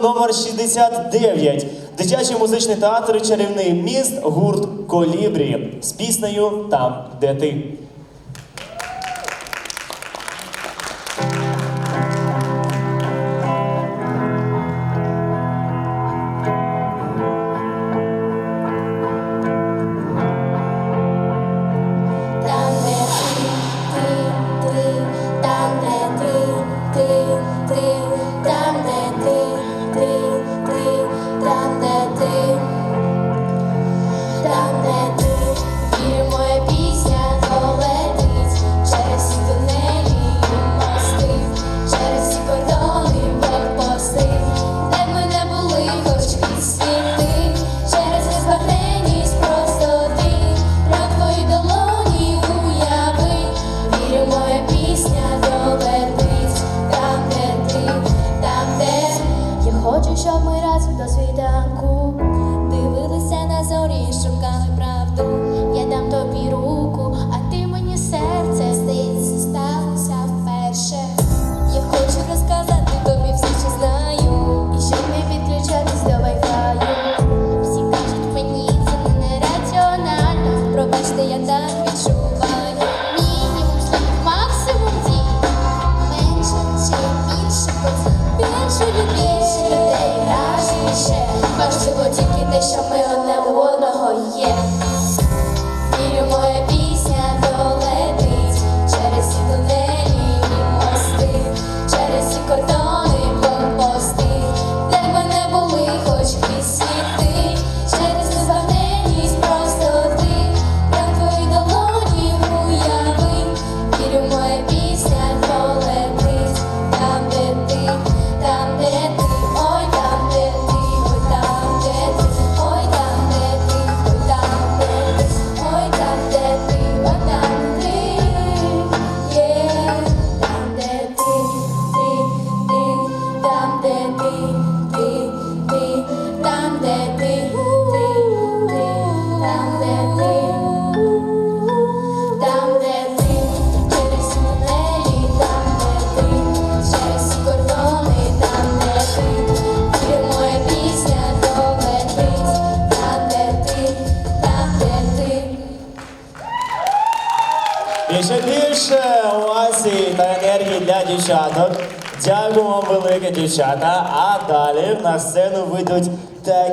Номер 69. Дитячий музичний театр Чарівний міст, гурт Колібрі з піснею Там, де ти. Правду. Я дам тобі руку, а ти мені серце здається, сталося вперше. Я хочу розказати тобі все, що знаю, і щоб не підключатись до вайфаю. Всі кажуть мені, це не нераціонально. Пробачте, я так відчуваю. Мінімум слів, максимум дій. Менше чи більше більше людей, людей, разніше. Важливо тільки те, що ми одне у одного є. І ще більше овацій та енергії для дівчаток. Дякую вам велике, дівчата. А далі на сцену вийдуть такі.